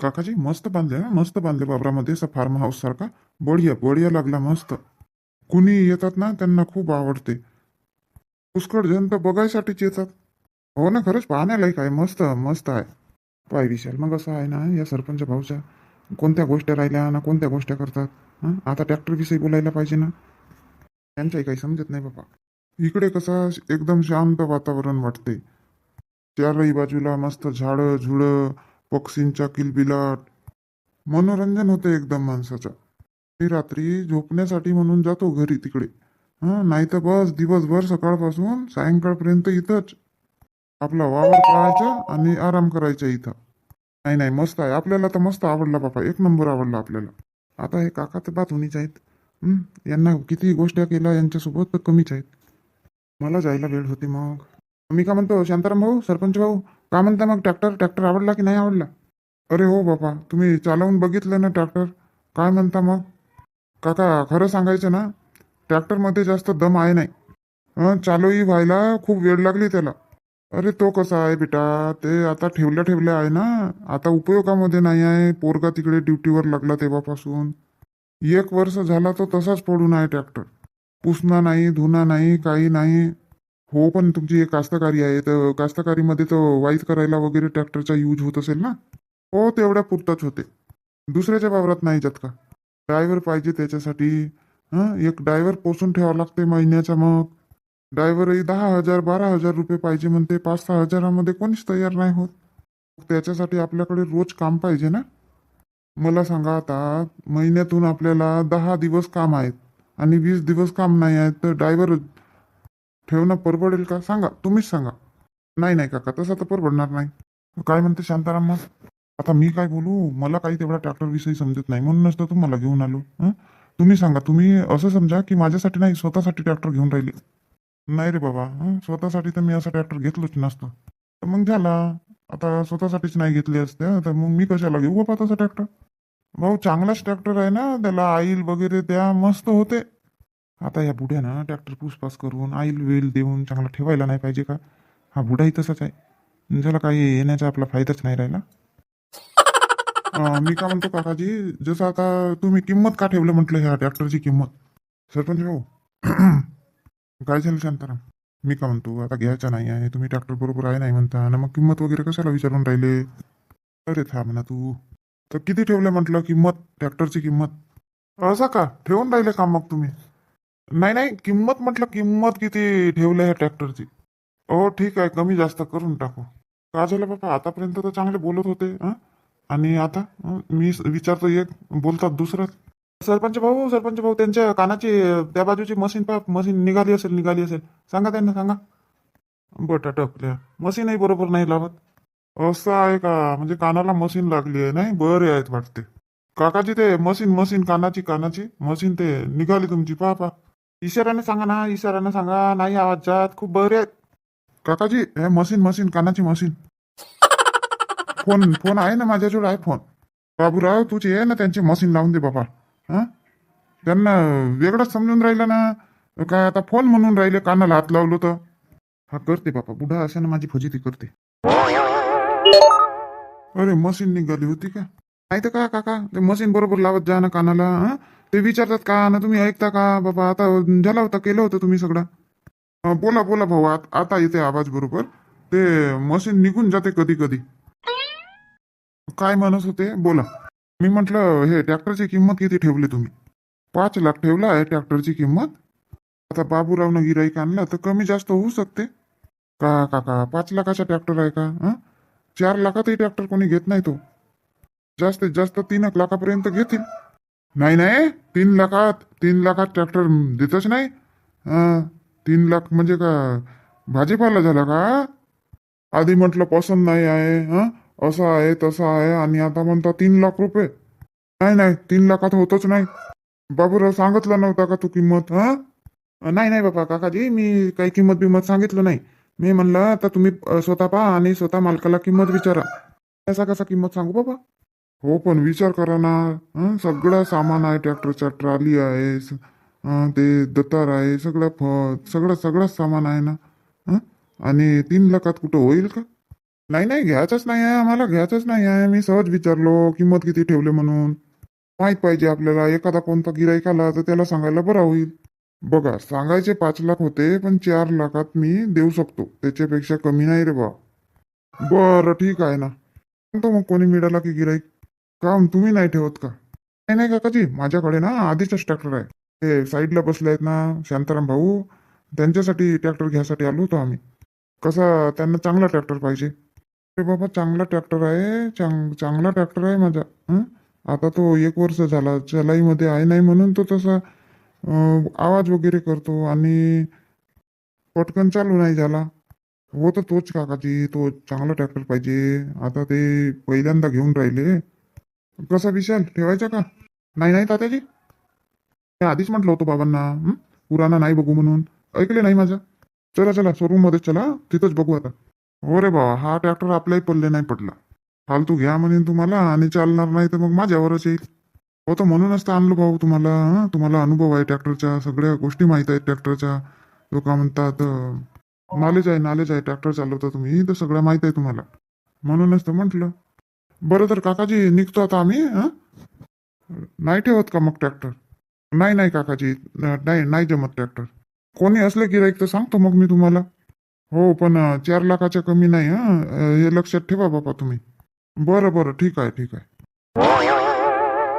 काकाजी मस्त बांधले ना मस्त बांधले वावरामध्ये असं फार्म हाऊस सारखा. बढिया बढिया लागला मस्त. कुणी येतात ना त्यांना खूप आवडते. पुष्कळ जण तर बघायसाठीच येतात. हो ना खरंच पाहण्यालायक आहे मस्त मस्त आहे. पाय विशाल मग असं आहे ना या सरपंच भाऊच्या कोणत्या गोष्टी राहिल्या ना कोणत्या गोष्टी करतात? हं? आता ट्रॅक्टरविषयी बोलायला पाहिजे ना. त्यांच्याही काही समजत नाही बाबा. इकडे कसं एकदम शांत वातावरण वाटते चारही बाजूला मस्त झाडं झुडं पक्षींचा किलबिलाट. मनोरंजन होते एकदम माणसाचं. मी रात्री झोपण्यासाठी म्हणून जातो घरी तिकडे. हां नाही तर बस दिवसभर सकाळपासून सायंकाळपर्यंत इथंच. आपला वावर पाहायचा आणि आराम करायचा इथं. नाही नाही मस्त आहे. आपल्याला तर मस्त आवडला बापा. एक नंबर आवडला आपल्याला. आता हे काका तर बातुनीच आहेत. यांना किती गोष्टी केल्या यांच्यासोबत तर कमीच आहेत. मला जायला वेळ होती मग. मी का म्हणतो शांताराम भाऊ सरपंच भाऊ? का म्हणता मग ट्रॅक्टर? ट्रॅक्टर आवडला की नाही आवडला? अरे हो बापा तुम्ही चालवून बघितलं ना ट्रॅक्टर. काय म्हणता मग? काका खरं सांगायचं ना ट्रॅक्टरमध्ये जास्त दम आहे नाही. चालूही व्हायला खूप वेळ लागली त्याला. अरे तो कसा आहे बेटा? ते आता ठेवल्या ठेवल्या आहे ना. आता उपयोगामध्ये नाही आहे. पोरगा तिकडे ड्युटीवर लागला तेव्हापासून. एक वर्ष झाला तो तसाच पडून आहे ट्रॅक्टर. पुसणा नाही धुना नाही काही नाही. हो पण तुमची एक कास्तकारी आहे तर कास्तकारीमध्ये तर वाईज करायला वगैरे ट्रॅक्टरचा यूज होत असेल ना? हो तेवढ्या पुरताच होते. दुसऱ्याच्या वावरात नाही जात का? ड्रायव्हर पाहिजे त्याच्यासाठी हां? एक ड्रायव्हर पोसून ठेवावं लागते महिन्याचा मग. ड्रायव्हरही दहा हजार बारा हजार रुपये पाहिजे म्हणते पाच सहा हजारामध्ये कोणीच तयार नाही होत. त्याच्यासाठी आपल्याकडे रोज काम पाहिजे ना? मला सांगा आता महिन्यातून आपल्याला दहा दिवस काम आहेत आणि वीस दिवस काम नाही आहेत तर ड्रायव्हर ठेवणं परवडेल का? सांगा. तुम्हीच सांगा. नाही नाही काका तसं तर परवडणार नाही. काय म्हणते शांताराम मग? आता मी काय बोलू? मला काही तेवढा ट्रॅक्टर विषयी समजत नाही. म्हणूनच तर तुम्हाला घेऊन आलो. तुम्ही सांगा. तुम्ही असं समजा की माझ्यासाठी नाही स्वतःसाठी ट्रॅक्टर घेऊन राहिले. नाही रे बाबा. स्वतःसाठी तर मी असा ट्रॅक्टर घेतलोच नसतो. तर मग झाला. आता स्वतःसाठीच नाही घेतले असते. तर मग मी कशाला घेऊ बाबा तसा ट्रॅक्टर भाऊ चांगलाच ट्रॅक्टर आहे ना. त्याला आईल वगैरे त्या मस्त होते. आता या बुढ्यानं ट्रॅक्टर पुसपास करून आईल वेल देऊन चांगला ठेवायला नाही पाहिजे का? हा बुढाही तसाच आहे. ज्याला काही येण्याचा आपला फायदाच नाही राहिला. मी का म्हणतो काकाजी जसं आता तुम्ही किंमत का ठेवलं म्हटलं ह्या ट्रॅक्टरची किंमत? सरपंच भाऊ काय झालं शांताराम? मी का म्हणतो आता घ्यायचा नाही आहे तुम्ही ट्रॅक्टर बरोबर आहे नाही म्हणता आणि मग किंमत वगैरे कशाला विचारून राहिले? अरे थांब ना तू. तर किती ठेवलं म्हटलं किंमत ट्रॅक्टरची किंमत? असा का? ठेवून राहिले का मग तुम्ही? नाही नाही किंमत म्हटलं किंमत किती ठेवली आहे ट्रॅक्टरची? हो ठीक आहे कमी जास्त करून टाकू. का झालं बाबा आतापर्यंत तर चांगले बोलत होते हां? आणि आता हं? मी स- विचारतो एक बोलतात दुसरंच सरपंच भाऊ सरपंच भाऊ त्यांच्या कानाची त्या बाजूची मशीन पहा मशीन निघाली असेल निघाली असेल. सांगा त्यांना सांगा. बटा टपल्या. मशीनही बरोबर नाही लावत. असं आहे का? म्हणजे कानाला मशीन लागली आहे नाही? बरे आहेत वाटते. काकाजी ते मशीन मशीन कानाची कानाची. मशीन ते निघाली तुमची पहा पहा. इशाऱ्याने सांगा ना इशाऱ्याने सांगा नाही आवाज जात खूप बरे आहेत. काकाजी हे मशीन मशीन कानाची मशीन. फोन फोन आहे ना माझ्याजवळ आहे फोन. बाबूराव तुझी आहे ना त्यांची मशीन लावून दे बाबा. हा? त्यांना वेगळंच समजून राहिलं ना. काय आता फोन म्हणून राहिले कानाला हात लावलो तर. हा करते बाबा बुढा असे ना माझी फजिती करते. अरे मशीन निघाली होती का? नाही तर का काका? ते मशीन बरोबर लावत जा ना कानाला हं? ते विचारतात का ना तुम्ही ऐकता का? बाबा आता झाला होता केलं होतं तुम्ही सगळं. अं, बोला बोला भाऊ आत- आता येते आवाज बरोबर. ते मशीन निघून जाते कधी कधी. काय म्हणत होते? बोला. मी म्हटलं हे ट्रॅक्टरची किंमत किती ठेवली तुम्ही? पाच लाख ठेवला आहे ट्रॅक्टरची किंमत. आता बाबूरावनं गिराईक आणलं तर कमी जास्त होऊ शकते. का काका पाच लाखाचा ट्रॅक्टर आहे का? हं? चार लाखातही ट्रॅक्टर कोणी घेत नाही तो. जास्तीत जास्त तीन एक लाखापर्यंत घेतील. नाही नाही. तीन लाखात तीन लाखात ट्रॅक्टर देतच नाही? तीन लाख म्हणजे का भाजीपाला झाला का? आधी म्हटलं पसंत नाही आहे हं? असं आहे तसं आहे आणि आता म्हणता तीन लाख रुपये. नाही नाही. तीन लाखात होतच नाही. बाबूराव सांगितलं नव्हता का तू किंमत हा? नाही नाही बाबा काकाजी मी काही किंमत बिंमत सांगितलं नाही. मी म्हणलं तर तुम्ही स्वतः पहा आणि स्वतः मालकाला किंमत विचारा. कसा कसा किंमत सांगू बाबा? हो पण विचार करा ना. हं? सगळं सामान आहे ट्रॅक्टरच्या ट्रॉली आहे स- अं, ते दतार आहे सगळं फ सगळं सगळंच सामान आहे ना. हं? आणि तीन लाखात कुठं होईल का? नाही नाही घ्यायचंच नाही आहे आम्हाला घ्यायचंच नाही आहे. मी सहज विचारलो किंमत किती ठेवले म्हणून. माहीत पाहिजे आपल्याला एखादा कोणता गिराईक आला तर त्याला सांगायला बरा होईल. बघा सांगायचे पाच लाख होते पण चार लाखात मी देऊ शकतो. त्याच्यापेक्षा कमी नाही रे बा. बरं ठीक आहे ना. सांगतो मग कोणी मिळाला की गिराईक काम तुम्ही नाही ठेवत का? नाही नाही काकाजी माझ्याकडे ना आधीचाच ट्रॅक्टर आहे. ते साईडला बसले आहेत ना शांताराम भाऊ त्यांच्यासाठी ट्रॅक्टर घ्यायसाठी आलो होतो आम्ही. कसा त्यांना चांगला ट्रॅक्टर पाहिजे. अरे बाबा चांगला ट्रॅक्टर आहे चांग चांगला ट्रॅक्टर आहे माझा. हं? आता तो एक वर्ष झाला चलाईमध्ये आहे नाही म्हणून तो तसा अं, आवाज वगैरे करतो आणि पटकन चालू नाही झाला. हो तर तोच काकाजी तो चांगला ट्रॅक्टर पाहिजे. आता ते पहिल्यांदा घेऊन राहिले. कसा विशाल ठेवायचा का? नाही नाही तात्याजी. मी आधीच म्हटलं होतं बाबांना हं? पुराणा नाही बघू म्हणून. ऐकले नाही माझं चला चला शोरूममध्ये चला तिथंच बघू आता. हो रे बाबा हा ट्रॅक्टर आपल्याही पल्ले नाही पडला. फालतू घ्या म्हणेन तुम्हाला आणि चालणार नाही तर मग माझ्यावरच येईल. हो तर म्हणूनच तर आणलो भाऊ तुम्हाला हं? तुम्हाला अनुभव आहे ट्रॅक्टरच्या सगळ्या गोष्टी माहीत आहेत ट्रॅक्टरच्या लोक म्हणतात नॉलेज आहे नॉलेज आहे ट्रॅक्टर चालवता तुम्ही तर सगळं माहीत आहे तुम्हाला. म्हणूनच तर म्हटलं. बरं तर काकाजी निघतो आता आम्ही नाही ठेवत का मग ट्रॅक्टर नाही नाही काकाजी नाही नाही जमत ट्रॅक्टर कोणी असले गिराईक तर सांगतो मग मी तुम्हाला. हो पण चार लाखाच्या कमी नाही हं? हे लक्षात ठेवा बाबा तुम्ही. बरं बरं ठीक आहे ठीक आहे.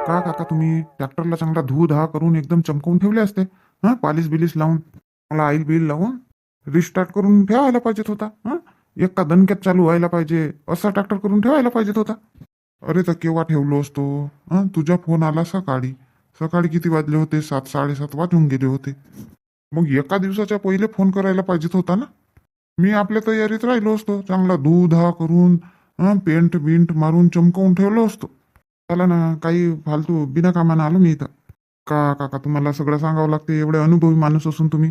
का काका तुम्ही ट्रॅक्टरला चांगला धू धा करून एकदम चमकवून ठेवले असते? हां? पालिश बिलीस लावून मला आईल बिल लावून रिस्टार्ट करून ठेवायला पाहिजेत होता हां? एका दणक्यात चालू व्हायला पाहिजे. असा ट्रॅक्टर करून ठेवायला पाहिजेत होता. अरे तर केव्हा ठेवलो असतो? हां? तुझा फोन आला सकाळी. सकाळी किती वाजले होते? सात साडेसात वाजून गेले होते. मग एका दिवसाच्या पहिले फोन करायला पाहिजेत होता ना? मी आपल्या तयारीत राहिलो असतो. चांगला दूध हा करून पेंट बिंट मारून चमकवून ठेवलो असतो. चला ना काही फालतू बिना कामानं आलो मी इथं. का काका तुम्हाला सगळं सांगावं लागते. एवढे अनुभवी माणूस असून तुम्ही.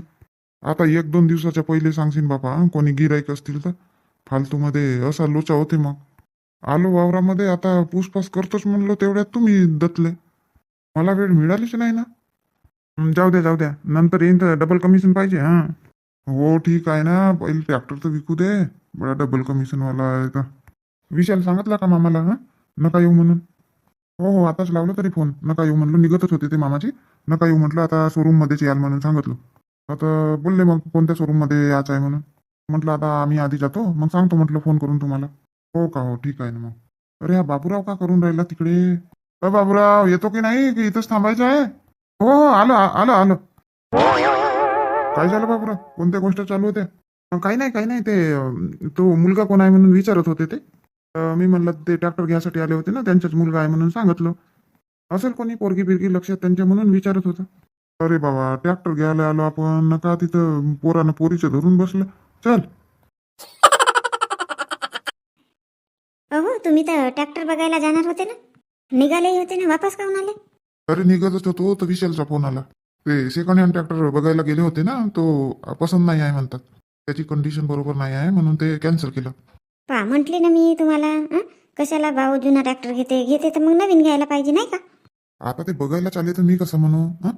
आता एक दोन दिवसाच्या पहिले सांगशील बापा कोणी गिराईक असतील तर. फालतूमध्ये असा लोचा होते मग. आलो वावरामध्ये आता पूसपास करतोच म्हणलो तेवढ्यात तुम्ही दतले. मला वेळ मिळालीच नाही ना? जाऊ द्या जाऊ द्या. नंतर येईन तर डबल कमिशन पाहिजे हां? हो ठीक आहे ना. पहिले ट्रॅक्टर तर विकू दे. बडा डबल कमिशनवाला आहे तर. विशाल सांगितला का मामाला हां? नका येऊ म्हणून? हो हो आताच लावलं तरी फोन नका येऊ म्हणलो. निघतच होते ते मामाची. नका येऊ म्हटलं आता शोरूममध्येच याल म्हणून सांगितलं. आता बोलले मग कोणत्या शोरूममध्ये यायचं आहे म्हणून? म्हटलं आता आम्ही आधी जातो. मग सांगतो म्हटलं फोन करून तुम्हाला. हो का? हो ठीक आहे ना मग. अरे हा बाबूराव का करून राहिला तिकडे? अ बाबूराव येतो की नाही? की इथंच थांबायचं आहे? हो हो आलं आलं आलं. काय झालं बाबूराव? कोणत्या गोष्ट चालू होत्या? काही नाही काही नाही. ते तो मुलगा कोण आहे म्हणून विचारत होते ते. मी म्हणलं ते ट्रॅक्टर घ्यायसाठी आले होते ना त्यांचाच मुलगा आहे म्हणून सांगितलं. असेल कोणी पोरगी बिरगी लक्षात त्यांच्या म्हणून विचारत होतं. अरे बाबा ट्रॅक्टर घ्यायला आलो आपण. नका तिथं पोरानं पोरीचं धरून बसलं. चल. अहो तुम्ही तर ट्रॅक्टर बघायला जाणार होते ना? निघाले होते ना वापस काऊन आले? अरे निघतच होतो तर विशालचा फोन आला. ते सेकंड हँड ट्रॅक्टर बघायला गेले होते ना तो पसंत नाही आहे म्हणतात. त्याची कंडिशन बरोबर नाही आहे म्हणून ते कॅन्सल केलं. पा म्हटली ना मी तुम्हाला हं? कशाला भाऊ जुना ट्रॅक्टर घेते? घेते तर मग नवीन घ्यायला पाहिजे नाही का? आता ते बघायला चालले तर मी कसं म्हणू हं?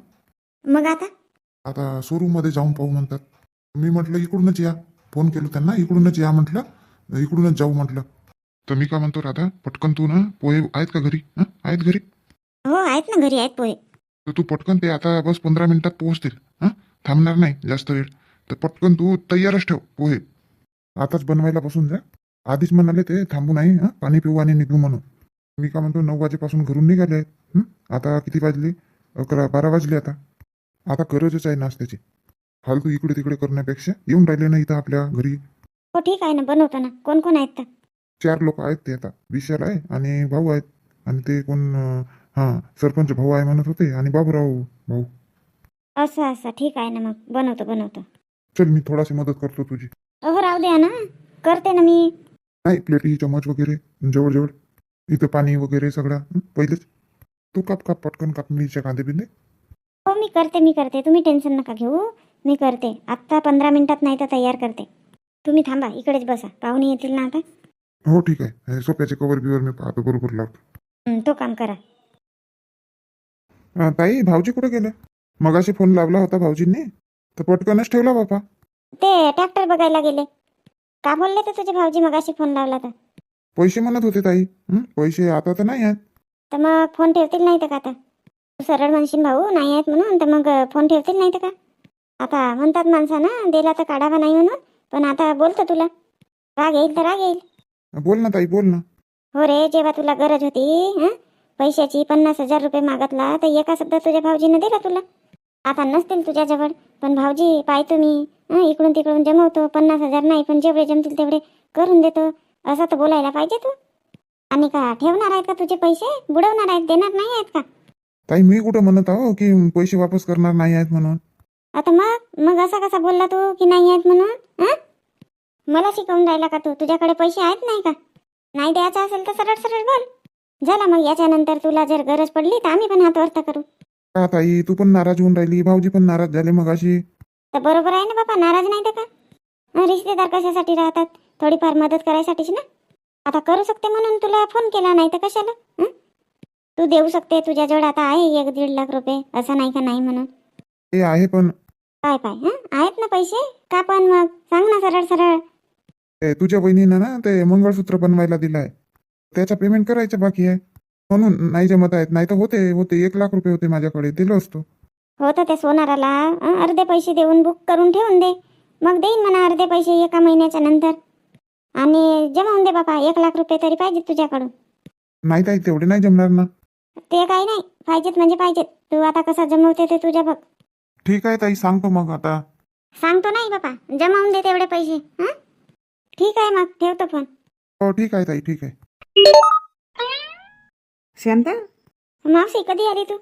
मग आता? आता शोरूममध्ये जाऊन पाहू म्हणतात. मी म्हटलं इकडूनच या. फोन केलो त्यांना इकडूनच या म्हटलं. इकडूनच जाऊ म्हटलं. तर मी काय म्हणतो राधा पटकन तू ना पोहे आहेत का घरी? हं? आहेत घरी? हो आहेत ना घरी आहेत पोहे. तर तू पटकन ते आता बस पंधरा मिनिटात पोहोचतील. हां? थांबणार नाही जास्त वेळ. तर पटकन तू तयारच ठेव पोहे. आताच बनवायला बसून जा. आधीच म्हणाले ते थांबू नाही हां? पाणी पिऊ आणि निघू म्हणून. मी काय म्हणतो नऊ वाजेपासून घरून निघाले आहेत. हं? आता किती वाजले? अकरा बारा वाजले आता. आता गरजच आहे नाश्त्याची. फालतू इकडे तिकडे करण्यापेक्षा येऊन राहिले ना इथं आपल्या घरी. हो ठीक आहे ना बनवतो ना. कोण कोण आहेत तर? चार लोक आहेत ते आता. विशाल आहे आणि भाऊ आहेत. आणि ते कोण अं, हां सरपंच भाऊ आहे म्हणत होते. आणि बाबूराव भाऊ. असं असं. ठीक आहे ना मग. बनवतो बनवतो. चल मी थोडाशी मदत करतो तुझी. अहो राहू द्या ना. करते ना मी. नाही प्लेटी चमच वगैरे जवळ जवळ इथं पाणी वगैरे सगळं हं, पहिलेच. तू काप काप पटकन काप मिरच्या कांदे बिंदे हो मी करते मी करते. तुम्ही टेन्शन नका घेऊ. मी करते. आत्ता पंधरा मिनिटात नाही तर तयार करते. तुम्ही थांबा इकडेच बसा. पाहुणे येतील ना आता? हो ठीक आहे. हे सोप्याचे कवर बिवर मी पाहतो बरोबर लावतो. हं, तो काम करा. अं, ताई भाऊजी कुठे गेले? मगाशी फोन लावला होता भाऊजींनी. तर पटकनच ठेवला बापा. ते ट्रॅक्टर बघायला गेले. का बोलले ते तुझे भाऊजी मगाशी फोन लावला तर? पैसे म्हणत होते ताई. हं? पैसे आता तर नाही आहेत. तर मग फोन ठेवतील नाही तर का आता? सरळ म्हणशील भाऊ नाही आहेत म्हणून तर मग फोन ठेवतील नाही तर का? आता म्हणतात माणसानं दिला तर काढावा नाही म्हणून पण आता बोलतो तुला. राग येईल तर राग येईल. बोल ना ताई बोल ना. हो रे जेव्हा तुला गरज होती हं पैशाची पन्नास हजार रुपये मागतला तर एका शब्दात तुझ्या भाऊजीनं दिला तुला. आता नसतील तुझ्याजवळ पण भाऊजी पाहतो मी हं, इकडून तिकडून जमवतो पन्नास हजार नाही पण जेवढे जमतील तेवढे करून देतो. असं तर बोलायला पाहिजे तू. आणि का ठेवणार आहेत का तुझे पैसे? बुडवणार आहेत देणार नाही आहेत का? ताई मी कुठं म्हणत आहो की पैसे वापस करणार नाही आहेत म्हणून? आता मग मग असा कसा बोलला तू की नाही आहेत म्हणून हं? मला शिकवून राहिला का तू? तुझ्याकडे पैसे आहेत नाही का? नाही द्यायचं असेल तर सरळ सरळ बोल. झाला मग याच्यानंतर तुला जर गरज पडली तर आम्ही पण हात वरत करू. का ताई? तू पण नाराज होऊन राहिली. भाऊजी पण नाराज झाले मग अशी तर बरोबर आहे ना बाबा नाराज नाही तर का? हं, रिश्तेदार कशासाठी राहतात? थोडीफार मदत करायसाठीच ना? आता करू शकते म्हणून तुला फोन केला नाही तर कशाला? हं? तू देऊ शकते तुझ्याजवळ आता आहे एक दीड लाख रुपये असं नाही का नाही म्हणून? ते आहे पण काय काय हं? आहेत ना पैसे? का पण मग? सांग ना सरळ सरळ. ते तुझ्या बहिणीनं ना ते मंगळसूत्र बनवायला दिलाय. त्याचा पेमेंट करायचं बाकी आहे. म्हणून नाही जमत आहेत. नाही तर होते होते. एक लाख रुपये होते माझ्याकडे. दिलो असतो. हो तर त्या सोनाराला अर्धे पैसे देऊन बुक करून ठेवून दे. मग देईन म्हणा अर्धे पैसे एका महिन्याच्या नंतर. आणि जमावून दे बाबा एक लाख रुपये तरी पाहिजेत तुझ्याकडून. नाही ताई तेवढे नाही जमणार ना. ते काही नाही. पाहिजेत म्हणजे पाहिजेत. तू आता कसा जमवते ते तुझ्या बघ. ठीक आहे ताई सांगतो मग आता. सांगतो नाही बाबा जमावून दे तेवढे पैसे. हं? ठीक आहे मग. ठेवतो फोन. हो ठीक आहे ताई ठीक आहे. शांता मावशी कधी आली तू?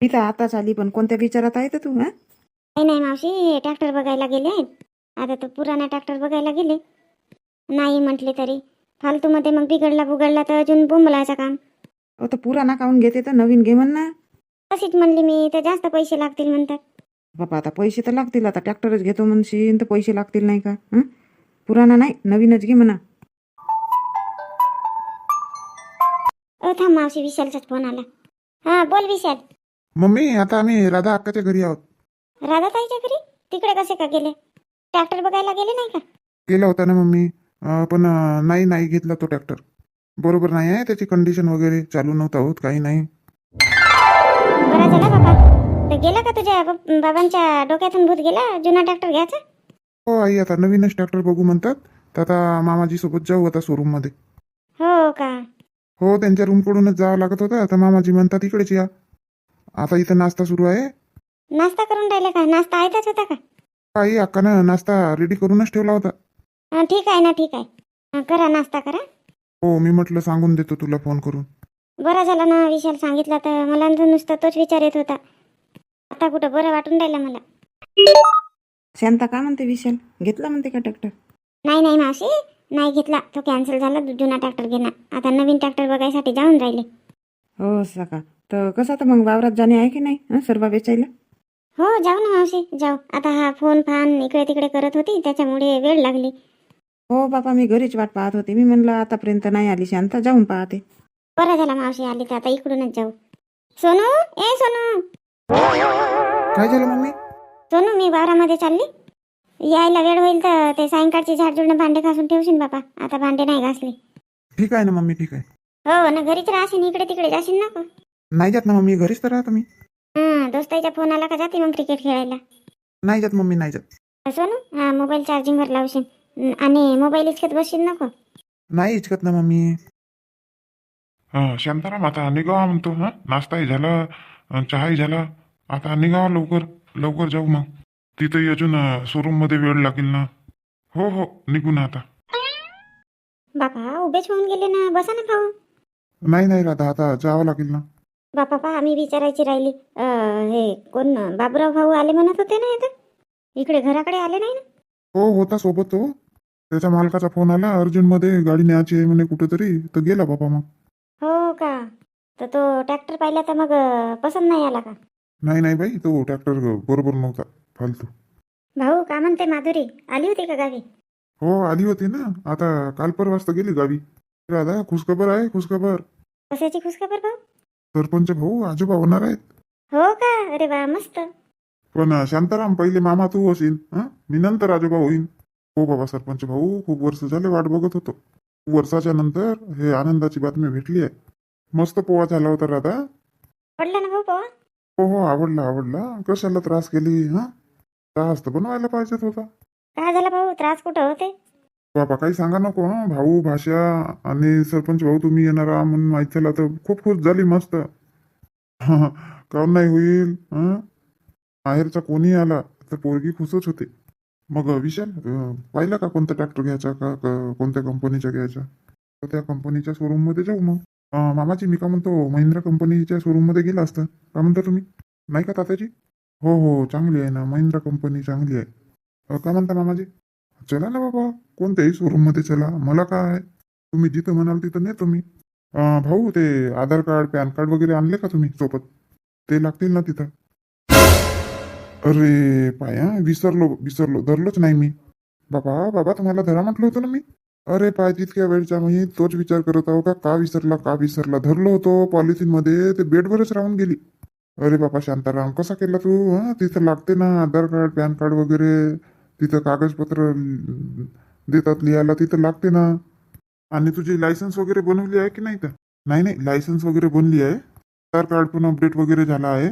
मी तर आताच आली पण कोणत्या विचारात आहे तर तू हा? नाही नाही मावशी ट्रॅक्टर बघायला गेले. आहेत आता तो पुराणा ट्रॅक्टर बघायला गेले. नाही म्हटले तरी. फालतूमध्ये मग बिघडला बुघडला तर अजून बोंबलायचं काम. अहो तर पुराणा काऊन घेते तर नवीन घे म्हण ना. तशीच म्हणली मी तर जास्त पैसे लागतील म्हणतात. बाबा आता पैसे तर लागतील आता ट्रॅक्टरच घेतो म्हणशील तर पैसे लागतील नाही का? हं? पुराणा नाही नवीनच घे म्हणा. ओ थांब मावशी विशालचाच फोन आला. हा बोल विशाल. मम्मी आता आम्ही राधा अक्काच्या घरी आहोत. राधाताईच्या घरी? तिकडे कसे का गेले? ट्रॅक्टर बघायला गेले नाही का? गेला होता ना मम्मी. अं, पण अं, नाही नाही घेतला तो ट्रॅक्टर. बरोबर नाही आहे त्याची कंडिशन वगैरे चालू नव्हता होत काही नाही. बरा झाला बाबा. तर गेला का तुझ्या बाब- बाबांच्या डोक्यातून भूत गेला? जुना ट्रॅक्टर घ्यायचा? हो आई आता नवीनच ट्रॅक्टर बघू म्हणतात. तर आता मामाजी सोबत जाऊ आता शोरूममध्ये. हो का? हो त्यांच्या रूम कडूनच जावं लागत होतं. आता मामाजी म्हणतात इकडेच या. आता इथं नाश्ता सुरू आहे. नाश्ता करून राहिले का? नाश्ता आहेतच होता का? आई अक्कानं नाश्ता रेडी करूनच ठेवला होता. हा, ठीक आहे ना ठीक आहे. करा नाश्ता करा. हो मी म्हटलं सांगून देतो तुला फोन करून. बरा झाला ना विशाल सांगितला तर मला तर नुसतं तोच विचार येत होता. आता कुठं बरं वाटून राहिलं मला. शांता का म्हणते विशाल? घेतला म्हणते का ट्रॅक्टर नाही नाही मावशी नाही घेतला. तो कॅन्सल झाला जुना ट्रॅक्टर घेणार. आता नवीन ट्रॅक्टर बघायसाठी जाऊन राहिले. हो सका. तर कसं आता मग वावरात जाणे आहे की नाही हं, सर्व वेचायला? हो जाऊ ना मावशी जाऊ. आता हा फोन फान इकडे तिकडे करत होती त्याच्यामुळे वेळ लागली. हो बाबा मी घरीच वाट पाहत होते. मी म्हणलं आतापर्यंत नाही आली शांता जाऊन पाहते. बरं झाला मावशी आली तर आता इकडूनच जाऊ. सोनू ए सोनू. काय झालं मम्मी? सोनू मी वावरामध्ये चालली. यायला वेळ होईल तर ते सायंकाळची झाडझुडनं भांडे घासून ठेवशील बाबा आता भांडे नाही घासले. ठीक आहे ना मम्मी ठीक आहे. हो ना घरीच राहशील इकडे तिकडे जाशील नको नाही जात ना मम्मी घरीच तर राहतो मी. हा फोन आला का जाते मग क्रिकेट खेळायला? नाही जात मम्मी नाही जात. सोनू हा मोबाईल चार्जिंगवर लावशील. न- आणि मोबाईल इतकत बसशील नको? नाही इचकत ना मम्मी. हा शांताराम आता निघावा म्हणतो हा? नाश्ताही झाला अन चहाही झाला. आता निघावा लवकर लवकर जाऊ मग. तिथंही अजून शोरूममध्ये वेळ लागेल ना. हो हो निघू ना आता. बापा उभेच होऊन गेले ना बसा ना भाऊ नाही नाही राधा आता जावं लागेल ना. बापा पा आम्ही विचारायची राहिली. अं, हे कोण बाबुराव भाऊ आले म्हणत होते ना इथं? इकडे घराकडे आले नाही ना? हो होता सोबत तो. त्याच्या मालकाचा फोन आला अर्जंटमध्ये गाडी न्यायची आहे म्हणे कुठेतरी तर गेला बाबा मग. हो का? तर तो ट्रॅक्टर पाहिला तर मग पसंत नाही आला का? नाही नाही बाई तो ट्रॅक्टर बरोबर नव्हता फालतू. भाऊ का म्हणते माधुरी? आली होती का गावी? हो आली होती ना. आता काल परवाच तर गेली गावी. राधा खुशखबर आहे खुशखबर. कशाची खुशखबर भाऊ? सरपंच भाऊ आजोबा होणार आहेत. हो का? अरे वा मस्त. पण शांताराम पहिले मामा तू होशील हं? मी नंतर आजोबा होईन. हो बाबा सरपंच भाऊ खूप वर्ष झाले वाट बघत होतो. वर्षाच्या नंतर हे आनंदाची बातमी भेटली आहे. मस्त पोहा झाला होता राधा. पडलं ना भाऊ पोहा हो हो आवडला आवडला. कशाला त्रास केली हा? त्रास तर बनवायला पाहिजेत होता. काय झालं भाऊ? त्रास कुठं होते? बाबा काही सांगा नको हं? भाऊ भाषा आणि सरपंच भाऊ तुम्ही येणार आहा म्हणून माहीत झाला तर खूप खुश झाली मस्त. काऊन नाही होईल हं? बाहेरचा कोणी आला तर पोरगी खुशच होते. मग विशाल अं, का कोणता ट्रॅक्टर घ्यायचा का क कोणत्या कंपनीचा घ्यायचा? तर त्या कंपनीच्या शोरूममध्ये जाऊ मग. अं, मामाजी मी का म्हणतो महिंद्रा कंपनीच्या शोरूममध्ये गेला असता. का म्हणता तुम्ही? नाही का तात्याजी? हो हो चांगली आहे ना महिंद्रा कंपनी चांगली आहे. अं, का म्हणता मामाजी? चला ना बाबा कोणत्याही शोरूममध्ये चला मला काय तुम्ही जिथं म्हणाल तिथं नेतो मी. अं, भाऊ ते आधार कार्ड पॅन कार्ड वगैरे आणले का तुम्ही सोबत? ते लागतील ना तिथं. अरे पाया विसरलो विसरलो. धरलोच नाही मी. बाबा बाबा तुम्हाला धरा म्हटलं होतं ना मी. अरे पाय तितक्या वेळच्या मी तोच विचार करत आहो का? का विसरला का विसरला? धरलो होतो पॉलिथिनमध्ये ते बेडवरच राहून गेली. अरे बाबा शांताराम कसा केला तू हां? तिथं लागते ना आधार कार्ड पॅन कार्ड वगैरे. तिथं कागदपत्र देतात लिहायला तिथं लागते ना. आणि तुझी लायसन्स वगैरे बनवली आहे की नाही तर नाही नाही लायसन्स वगैरे बनली आहे. आधार कार्ड पण अपडेट वगैरे झाला आहे.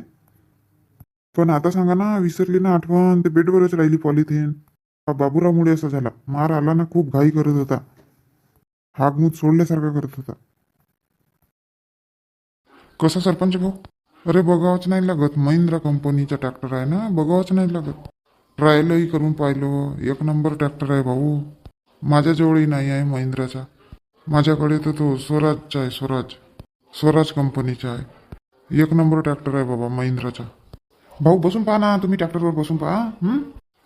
पण आता सांगा ना विसरली ना आठवण ते बेडवरच राहिली पॉलिथिन. हा बाबुरामुळे असं झाला. मार आला ना खूप घाई करत होता. हागमूत सोडल्यासारखा करत होता. कसं सरपंच भाऊ? अरे बघावंच नाही लागत. महिंद्रा कंपनीचा ट्रॅक्टर आहे ना बघावंच नाही लागत. ट्रायलही करून पाहिलं. एक नंबर ट्रॅक्टर आहे भाऊ. माझ्याजवळही नाही आहे महिंद्राचा. माझ्याकडे तर तो स्वराजचा आहे स्वराज. स्वराज कंपनीचा आहे. एक नंबर ट्रॅक्टर आहे बाबा महिंद्राचा. भाऊ बसून पहा ना तुम्ही ट्रॅक्टरवर बसून पहा हं?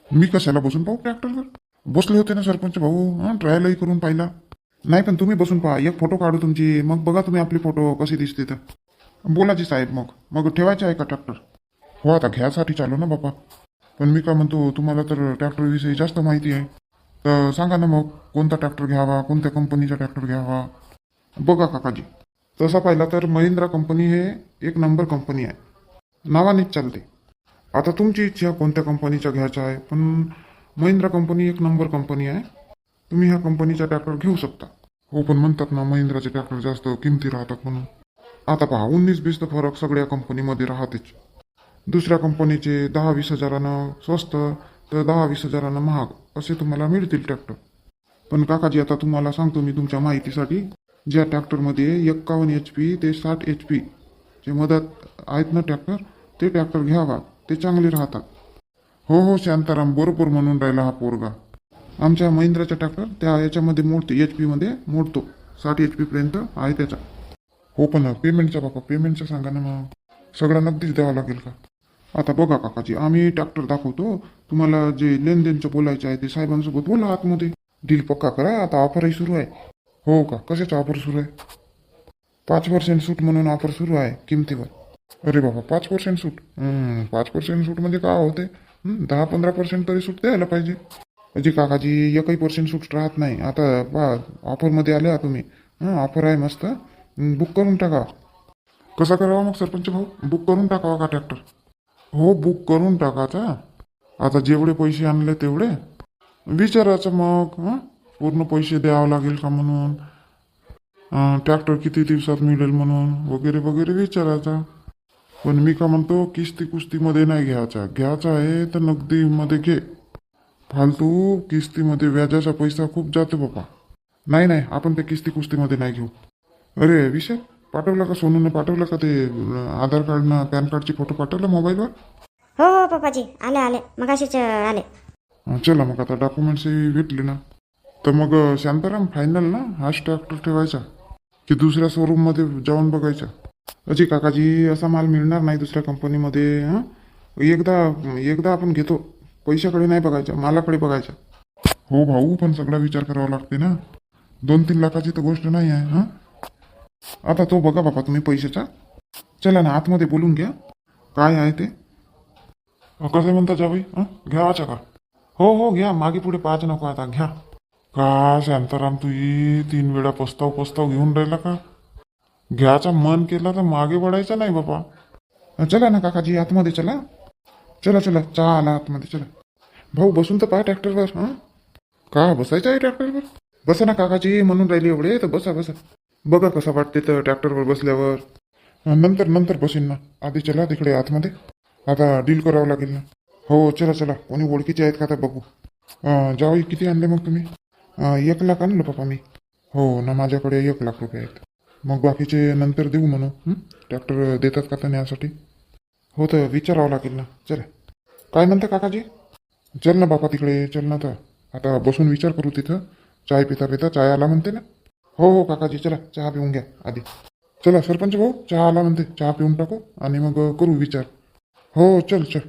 मी कशाला बसून पाहू ट्रॅक्टरवर बसले होते ना सरपंच भाऊ ट्रायलही करून पाहिला. नाही पण तुम्ही बसून पहा एक फोटो काढू तुमची. मग बघा तुम्ही आपली फोटो कशी दिसते तर. बोलाची साहेब मग. मग ठेवायचे आहे का ट्रॅक्टर हो आता घ्यासाठी चालू ना बापा. पण मी काय म्हणतो तुम्हाला तर ट्रॅक्टरविषयी जास्त माहिती आहे. तर सांगा ना मग कोणता ट्रॅक्टर घ्यावा कोणत्या कंपनीचा ट्रॅक्टर घ्यावा? बघा काकाजी. तसा पाहिला तर महिंद्रा कंपनी हे एक नंबर कंपनी आहे. नावानेच चालते. आता तुमची इच्छा कोणत्या कंपनीचा घ्यायचा आहे? पण महिंद्रा कंपनी एक नंबर कंपनी आहे. तुम्ही ह्या कंपनीचा ट्रॅक्टर घेऊ शकता. हो पण म्हणतात ना महिंद्राचे ट्रॅक्टर जास्त किमती राहतात म्हणून. आता पहा उन्नीस बीस फरक सगळ्या कंपनीमध्ये राहतेच. दुसऱ्या कंपनीचे दहा वीस हजारानं स्वस्त तर दहा वीस हजारानं महाग असे तुम्हाला मिळतील ट्रॅक्टर पण काकाजी आता तुम्हाला सांगतो मी तुमच्या माहितीसाठी. ज्या ट्रॅक्टरमध्ये एक्कावन्न एच पी ते साठ एच पी जे मदत आहेत ना ट्रॅक्टर ते ट्रॅक्टर घ्यावा. ते चांगले राहतात. हो हो शांताराम बरोबर म्हणून राहिला हा पोरगा. आमच्या महिंद्राचा ट्रॅक्टर त्या याच्यामध्ये मोडते एच पीमध्ये मोडतो. साठ एच पीपर्यंत आहे त्याचा. हो पण पेमेंटचा बाबा पेमेंटचं सांगा ना मग. सगळं नगदीच द्यावं लागेल का? आता बघा काकाजी आम्ही ट्रॅक्टर दाखवतो. तुम्हाला जे लेनदेनचं बोलायचं आहे ते साहेबांसोबत बोला आतमध्ये. डील पक्का करा आता ऑफरही सुरू आहे. हो का? कशाचा ऑफर सुरू आहे? पाच पर्सेंट सूट म्हणून ऑफर सुरू आहे किमतीवर. अरे बाबा पाच पर्सेंट सूट. पाच पर्सेंट सूट म्हणजे काय होते दहा पंधरा पर्सेंट तरी सूट द्यायला पाहिजे. म्हणजे काकाजी एकही पर्सेंट सूट राहत नाही. आता बा ऑफरमध्ये आले आहात तुम्ही हां ऑफर आहे मस्त. बुक करून टाका. कसा करावा मग सरपंच भाऊ? बुक करून टाकावा का ट्रॅक्टर हो बुक करून टाकाचा आता जेवढे पैसे आणले तेवढे. विचारायचं मग हं? पूर्ण पैसे द्यावं लागेल का म्हणून? ट्रॅक्टर किती दिवसात मिळेल म्हणून? वगैरे वगैरे विचारायचा. पण मी का म्हणतो किस्ती कुस्तीमध्ये नाही घ्यायचा. घ्यायचा आहे तर नगदीमध्ये घे. फालतू किस्तीमध्ये व्याजाचा पैसा खूप जातो बाबा. नाही नाही आपण ते किस्ती कुस्तीमध्ये नाही घेऊ. अरे विषय पाठवला का सोनूने? पाठवलं का ते आधार कार्ड ना पॅन कार्डची फोटो पाठवला मोबाईलवर? हो हो पप्पाजी आले आले. अं, आले. चला मग आता डॉक्युमेंट्सही भेटले ना. तर मग शांताराम फायनल ना? हाच ट्रॅक्टर ठेवायचा. की दुसऱ्या शोरूममध्ये जाऊन बघायचा. अजी काकाजी असा माल मिळणार नाही दुसऱ्या कंपनीमध्ये हां? एकदा एकदा आपण घेतो. पैशाकडे नाही बघायचा मालाकडे बघायचा हो भाऊ पण सगळा विचार करावा लागते ना. दोन तीन लाखाची तर गोष्ट नाही आहे हां? आता तो बघा बाबा तुम्ही पैशाचा. चला ना आतमध्ये बोलून घ्या. काय आहे ते? कसं म्हणता जावई हं? घ्यावाचा का? हो हो घ्या. मागे पुढे पाच नको आता. घ्या. का शांताराम तू ही तीन वेळा पस्ताव पस्ताव घेऊन राहिला का? घ्यायचा मन केला तर मागे वळायचा नाही बाबा. चला ना काकाजी आतमध्ये चला. चला चला चहा आला आतमध्ये चला. भाऊ बसून तर पाहा ट्रॅक्टरवर हां? का बसायचं आहे ट्रॅक्टरवर? बसा ना काकाजी म्हणून राहिली एवढे तर बसा बसा. बघा कसं वाटते तर ट्रॅक्टरवर बसल्यावर. नंतर नंतर बसीन ना. आधी चला तिकडे आतमध्ये. आता डील करावं लागेल ना. हो चला चला. कोणी ओळखीचे आहेत का आता बघू. जाऊ किती आणले मग तुम्ही? एक लाख आणलं पप्पा मी. हो ना माझ्याकडे एक लाख रुपये आहेत. मग बाकीचे नंतर देऊ म्हणू. हं? ट्रॅक्टर देतात का तर न्यासाठी हो तर विचारावं लागेल ना. चला. काय म्हणता काकाजी? चल ना बापा तिकडे चल ना तर. आता बसून विचार करू तिथं. चाय पिता पिता चाय आला म्हणते ना? हो हो काकाजी चला. चहा पिऊन घ्या आधी. चला सरपंच भाऊ चहा आला म्हणते. चहा पिऊन टाकू आणि मग करू विचार. हो चल चल.